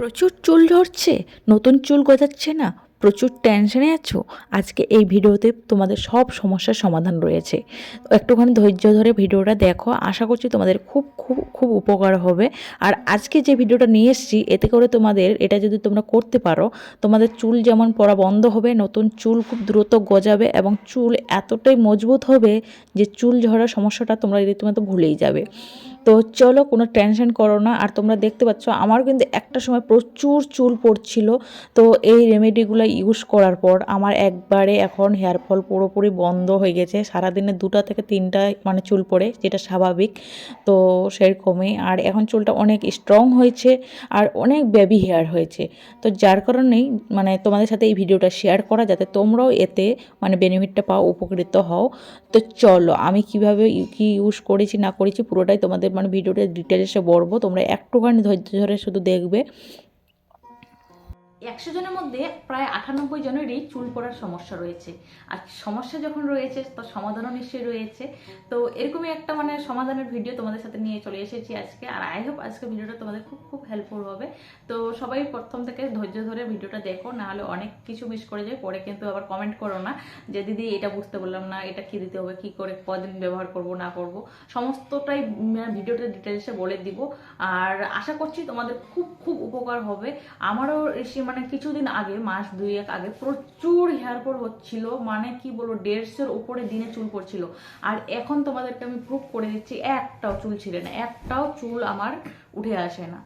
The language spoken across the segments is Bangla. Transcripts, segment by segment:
প্রচুর চুল ঝরছে, নতুন চুল গজাচ্ছে না, প্রচুর টেনশনে আছো? আজকে এই ভিডিওতে তোমাদের সব সমস্যার সমাধান রয়েছে। একটুখানি ধৈর্য ধরে ভিডিওটা দেখো, আশা করছি তোমাদের খুব খুব খুব উপকার হবে। আর আজকে যে ভিডিওটা নিয়ে এসেছি, এতে করে তোমাদের, এটা যদি তোমরা করতে পারো, তোমাদের চুল যেমন পড়া বন্ধ হবে, নতুন চুল খুব দ্রুত গজাবে এবং চুল এতটাই মজবুত হবে যে চুল ঝরার সমস্যাটা তোমরা রীতিমতো ভুলেই যাবে। তো চলো কোনো টেনশন করো না। আর তোমরা দেখতে পাচ্ছ আমার কিন্তু একটা সময় প্রচুর চুল পড়ছিল। তো এই রেমেডিগুলো ইউজ করার পর আমার একবারে এখন হেয়ার ফল পুরোপুরি বন্ধ হয়ে গেছে। সারাদিনে দুটা থেকে তিনটা মানে চুল পড়ে, যেটা স্বাভাবিক। তো সেরকমই। আর এখন চুলটা অনেক স্ট্রং হয়েছে আর অনেক বেবি হেয়ার হয়েছে। তো যার কারণেই মানে তোমাদের সাথে এই ভিডিওটা শেয়ার করা যাতে তোমরাও এতে মানে বেনিফিটটা পাও, উপকৃত হও। তো চলো, আমি কীভাবে কি ইউজ করেছি না করেছি পুরোটাই তোমাদের মানে ভিডিওটা ডিটেলসে বলব তোমরা একটুখানি ধৈর্য ধরে শুধু দেখবে। একশো জনের মধ্যে প্রায় আটানব্বই জনেরই চুল পড়ার সমস্যা রয়েছে। আর সমস্যা যখন রয়েছে তো সমাধানও নিশ্চয়ই রয়েছে। তো এরকমই একটা মানে সমাধানের ভিডিও তোমাদের সাথে নিয়ে চলে এসেছি আজকে। আর আই হোপ আজকে ভিডিওটা তোমাদের খুব খুব হেল্পফুল হবে। তো সবাই প্রথম থেকে ধৈর্য ধরে ভিডিওটা দেখো নাহলে অনেক কিছু মিস করে যায়। পরে কিন্তু আবার কমেন্ট করো না যে দিদি এটা বুঝতে বললাম না এটা কি দিতে হবে কি করে কদিন ব্যবহার করব না করব? সমস্তটাই উম, ভিডিওতে ডিটেলসে বলে দিব। আর আশা করছি তোমাদের খুব খুব উপকার হবে। আমারও এসে মানে কিছুদিন আগে, মাস দুই এক আগে, প্রচুর হেয়ার ফল হচ্ছিল মানে কি বলব, দেড়শোর উপরে দিনে চুল পড়ছিল। আর এখন তোমাদেরকে আমি প্রুভ করে দিচ্ছি, একটাও চুল ছিল না, একটাও চুল আমার উঠে আসে না।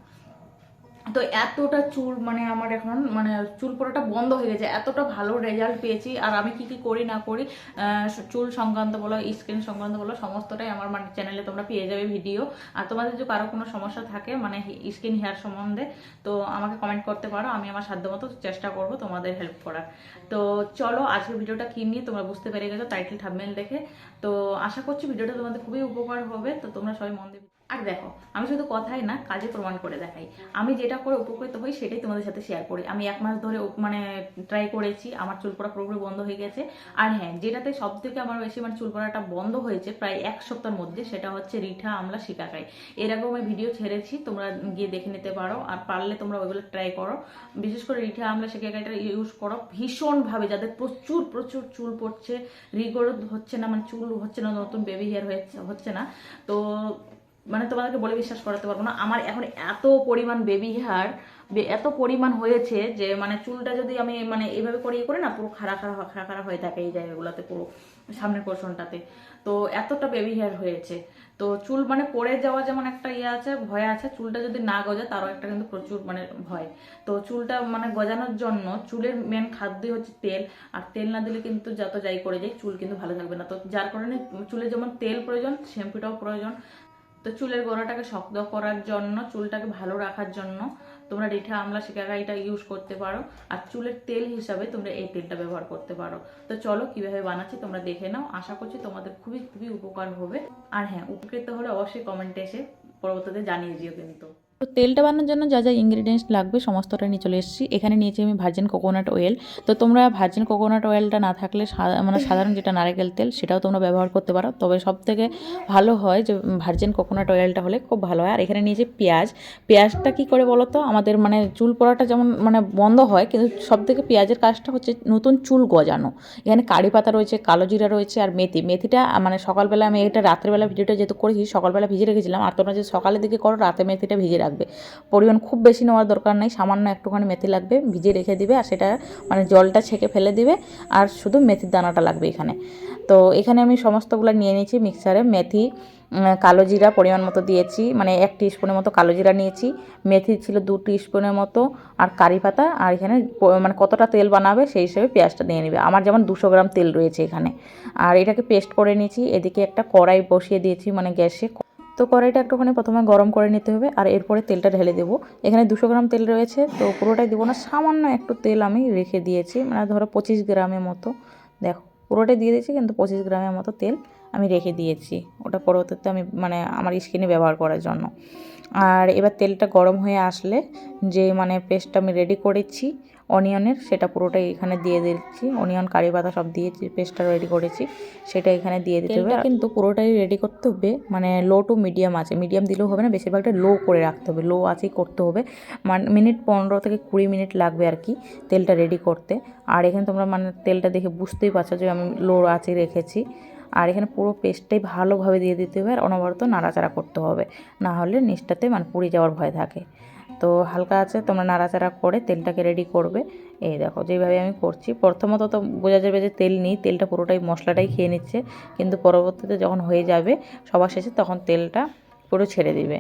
তো এতটা চুল মানে আমার এখন মানে চুল পড়াটা বন্ধ হয়ে গেছে। এতটা ভালো রেজাল্ট পেয়েছি, আর আমি কি কি করি না করি চুল সংক্রান্ত বলো স্কিন সংক্রান্ত বলো, সমস্তটাই আমার মানে চ্যানেলে তোমরা পেয়ে যাবে ভিডিও আর তোমাদের যদি কারও কোনো সমস্যা থাকে মানে স্কিন হেয়ার সম্বন্ধে, তো আমাকে কমেন্ট করতে পারো, আমি আমার সাধ্যমতো চেষ্টা করব তোমাদের হেল্প করার। তো চলো, আজকের ভিডিওটা কি নিয়ে তোমরা বুঝতে পেরে গেছো টাইটেল থাম্বনেল দেখে। তো আশা করছি ভিডিওটা তোমাদের খুবই উপকার হবে। তো তোমরা সবাই মন দিয়ে আর দেখো, আমি শুধু কথাই না, কাজে প্রমাণ করে দেখাই। আমি যেটা করে উপকৃত হই, সেটাই তোমাদের সাথে শেয়ার করি। আমি এক মাস ধরে মানে ট্রাই করেছি, আমার চুল পড়া পুরোপুরি বন্ধ হয়ে গেছে। আর হ্যাঁ যেটাতে সব থেকে আমার বেশি মানে চুল পড়াটা বন্ধ হয়েছে প্রায় এক সপ্তাহের মধ্যে, সেটা হচ্ছে রিঠা আমলা শিকাকাই। এর আগেও আমি ভিডিও ছেড়েছি, তোমরা গিয়ে দেখে নিতে পারো। আর পারলে তোমরা ওইগুলো ট্রাই করো। বিশেষ করে রিঠা আমলা শিকাকাইটা ইউজ করো ভীষণভাবে, যাদের প্রচুর প্রচুর চুল পড়ছে রিগোর হচ্ছে না মানে চুল হচ্ছে না, নতুন বেবি হেয়ার হচ্ছে না। তো মানে তোমাদেরকে বলে বিশ্বাস করাতে পারব না। আমার এখন এত পরিমাণ বেবি হেয়ার এত পরিমাণ হয়েছে যে মানে চুলটা যদি আমি মানে এইভাবে করে ইয়ে করি না, পুরো খাড়া খাড়া খাড়া খাড়া হয়ে থাকে এই জায়গাগুলোতে পুরো সামনের পোর্শনটাতে তো এতটা বেবি হেয়ার হয়েছে। তো চুল মানে পড়ে যাওয়া যেমন একটা ইয়ে আছে, ভয় আছে, চুলটা যদি না গজে তারও একটা কিন্তু প্রচুর মানে ভয়। তো চুলটা মানে গজানোর জন্য চুলের মেন খাদ্যই হচ্ছে তেল, আর তেল না দিলে কিন্তু যত যাই করে যাই চুল কিন্তু ভালো থাকবে না। তো যার কারণে চুলের যেমন তেল প্রয়োজন শ্যাম্পুটাও প্রয়োজন তো চুলের গোড়াটাকে শক্ত করার জন্য, চুলটাকে ভালো রাখার জন্য তোমরা রিঠা আমলা শিকাকাইটা ইউজ করতে পারো। আর চুলের তেল হিসাবে তোমরা এই তেলটা ব্যবহার করতে পারো। তো চলো কীভাবে বানাচ্ছি তোমরা দেখে নাও। আশা করছি তোমাদের খুবই খুবই উপকার হবে। আর হ্যাঁ উপকৃত হলে অবশ্যই কমেন্টে এসে পরবর্তীতে জানিয়ে দিও কিন্তু। তো তেলটা বানানোর জন্য যা যা ইনগ্রিডিয়েন্টস লাগবে সমস্তটা নিয়ে চলে এসেছি। এখানে নিয়েছি আমি ভার্জিন কোকোনাট অয়েল তো তোমরা ভার্জিন কোকোনাট অয়েলটা না থাকলে মানে সাধারণ যেটা নারকেল তেল, সেটাও তোমরা ব্যবহার করতে পারো। তবে সব থেকে ভালো হয় যে ভার্জিন কোকোনাট অয়েলটা হলে খুব ভালো হয়। আর এখানে নিয়েছি পেঁয়াজ। পেঁয়াজটা কি করে বলো তো? আমাদের মানে চুল পড়াটা যেমন মানে বন্ধ হয়, কিন্তু সব থেকে পেঁয়াজের কাজটা হচ্ছে নতুন চুল গজানো। এখানে কারি পাতা রয়েছে, কালো জিরা রয়েছে আর মেথি। মেথিটা মানে সকালবেলা আমি এটা রাত্রেবেলা ভিডিওটা যেহেতু করেছি, সকালবেলা ভিজে রেখেছিলাম। আর তোমরা যদি সকালের দিকে করো, রাতে মেথিটা ভিজে রাখবে পরিমাণ খুব বেশি নেওয়ার দরকার নেই, সামান্য একটুখানি মেথি লাগবে ভিজে রেখে দিবে আর সেটা মানে জলটা ছেঁকে ফেলে দিবে আর শুধু মেথির দানাটা লাগবে এখানে। তো এখানে আমি সমস্তগুলো নিয়ে নিয়েছি মিক্সারে মেথি কালো জিরা পরিমাণ মতো দিয়েছি মানে এক স্পুনের মতো কালো জিরা নিয়েছি, মেথি ছিল দু স্পুনের মতো আর কারি পাতা আর এখানে মানে কতটা তেল বানাবে সেই হিসেবে পেঁয়াজটা দিয়ে নেবে। আমার যেমন দুশো গ্রাম তেল রয়েছে এখানে। আর এটাকে পেস্ট করে নিয়েছি, এদিকে একটা কড়াই বসিয়ে দিয়েছি মানে গ্যাসে তো কড়াইটা একটুখানি প্রথমে গরম করে নিতে হবে আর এরপরে তেলটা ঢেলে দেবো। এখানে দুশো গ্রাম তেল রয়েছে, তো পুরোটাই দেবো না, সামান্য একটু তেল আমি রেখে দিয়েছি মানে ধরো পঁচিশ গ্রামের মতো। দেখো, পুরোটাই দিয়ে দিয়েছি কিন্তু পঁচিশ গ্রামের মতো তেল আমি রেখে দিয়েছি, ওটা পরবর্তীতে আমি মানে আমার স্কিনে ব্যবহার করার জন্য। আর এবার তেলটা গরম হয়ে আসলে যে মানে পেস্টটা আমি রেডি করেছি অনিয়নের, সেটা পুরোটাই এখানে দিয়ে দিচ্ছি। অনিয়ন, কারি পাতা সব দিয়েছি পেস্টটা রেডি করেছি, সেটা এখানে দিয়ে দিতে হবে। কিন্তু পুরোটাই রেডি করতে হবে মানে লো টু মিডিয়াম আছে। মিডিয়াম দিলেও হবে না, বেশিরভাগটা লো করে রাখতে হবে লো আছেই করতে হবে। মানে মিনিট পনেরো থেকে কুড়ি মিনিট লাগবে আর কি তেলটা রেডি করতে। আর এখানে তোমরা মানে তেলটা দেখে বুঝতেই পারছ যে আমি লো আছে রেখেছি। আর এখানে পুরো পেস্টটাই ভালোভাবে দিয়ে দিতে হবে আর অনবরত নাড়াচাড়া করতে হবে। না হলে নিচটাতে মানে পুড়ে যাওয়ার ভয় থাকে। তো হালকা আছে, তোমরা নাড়াচাড়া করে তেলটাকে রেডি করবে। এই দেখো, যেভাবে আমি করছি, প্রথমত তো বোঝা যাবে যে তেল নেই, তেলটা পুরোটাই মশলাটাই খেয়ে নিচ্ছে, কিন্তু পরবর্তীতে যখন হয়ে যাবে, সবার শেষে তখন তেলটা পুরো ছেড়ে দিবে।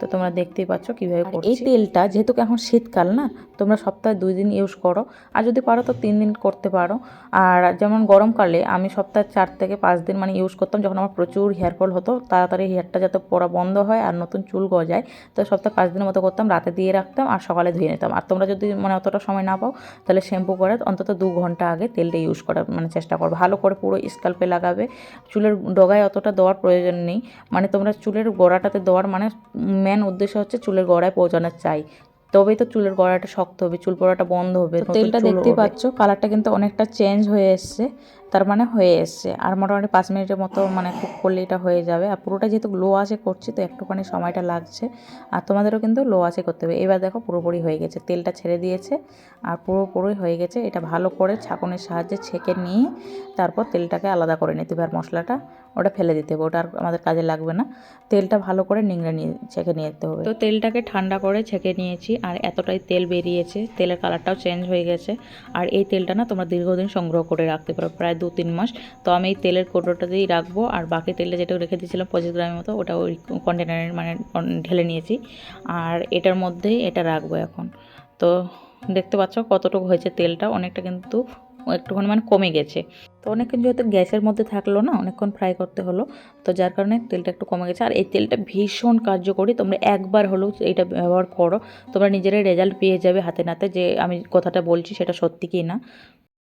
তো তোমরা দেখতেই পাচ্ছ কীভাবে এই তেলটা যেহেতু এখন শীতকাল না তোমরা সপ্তাহে দুই দিন ইউজ করো। আর যদি পারো তো তিন দিন করতে পারো। আর যেমন গরমকালে আমি সপ্তাহে চার থেকে পাঁচ দিন মানে ইউজ করতাম যখন আমার প্রচুর হেয়ার ফল হতো তাড়াতাড়ি হেয়ারটা যাতে পড়া বন্ধ হয় আর নতুন চুল গজায় তো সপ্তাহে পাঁচ দিনের মতো করতাম রাতে দিয়ে রাখতাম আর সকালে ধুয়ে নিতাম। আর তোমরা যদি মানে অতটা সময় না পাও তাহলে শ্যাম্পু করে অন্তত দু ঘণ্টা আগে তেলটা ইউজ করার মানে চেষ্টা করো। ভালো করে পুরো স্কাল্পে লাগাবে। চুলের ডগায় অতটা দেওয়ার প্রয়োজন নেই। মানে তোমরা চুলের গোড়াটাতে দেওয়ার মানে মেন উদ্দেশ্য হচ্ছে চুলের গোড়ায় পৌঁছানো চাই। তবেই তো চুলের গোড়াটা শক্ত হবে চুল পড়াটা বন্ধ হবে তেলটা দেখতেই পাচ্ছ কালারটা কিন্তু অনেকটা চেঞ্জ হয়ে এসছে তার মানে হয়ে এসছে। আর মোটামুটি পাঁচ মিনিটের মতো মানে কুক করলে এটা হয়ে যাবে। আর পুরোটা যেহেতু লো আছে করছি তো একটুখানি সময়টা লাগছে। আর তোমাদেরও কিন্তু লো আছে করতে হবে। এবার দেখো পুরোপুরি হয়ে গেছে তেলটা ছেড়ে দিয়েছে। আর পুরোপুরি হয়ে গেছে এটা ভালো করে ছাঁকনের সাহায্যে ছেঁকে নিয়ে তারপর তেলটাকে আলাদা করে নিতে হবে। আর মশলাটা ওটা ফেলে দিতে হবে, ওটা আর আমাদের কাজে লাগবে না। তেলটা ভালো করে নিংড়ে নিয়ে, ছেঁকে নিয়ে যেতে হবে। তো তেলটাকে ঠান্ডা করে ছেঁকে নিয়েছি, আর এতটাই তেল বেরিয়েছে, তেলের কালারটাও চেঞ্জ হয়ে গেছে। আর এই তেলটা না তোমরা দীর্ঘদিন সংগ্রহ করে রাখতে পারো, প্রায় দু তিন মাস। তো আমি এই তেলের কৌটোটাতেই রাখব, আর বাকি তেলটা যেটা রেখে দিয়েছিলাম পঁচিশ গ্রামের মতো, ওটা ওই কন্টেনারের মানে ঢেলে নিয়েছি। আর এটার মধ্যেই এটা রাখব এখন। তো দেখতে পাচ্ছ কতটুকু হয়েছে তেলটা, অনেকটা কিন্তু একটুখানি মানে কমে গেছে। তো অনেকক্ষণ যেহেতু গ্যাসের মধ্যে থাকল না, অনেকক্ষণ ফ্রাই করতে হলো, তো যার কারণে তেলটা একটু কমে গেছে। আর এই তেলটা ভীষণ কার্যকরী, তোমরা একবার হলেও এটা ব্যবহার করো, তোমরা নিজেরাই রেজাল্ট পেয়ে যাবে হাতে নাতে যে আমি কথাটা বলছি সেটা সত্যি কি না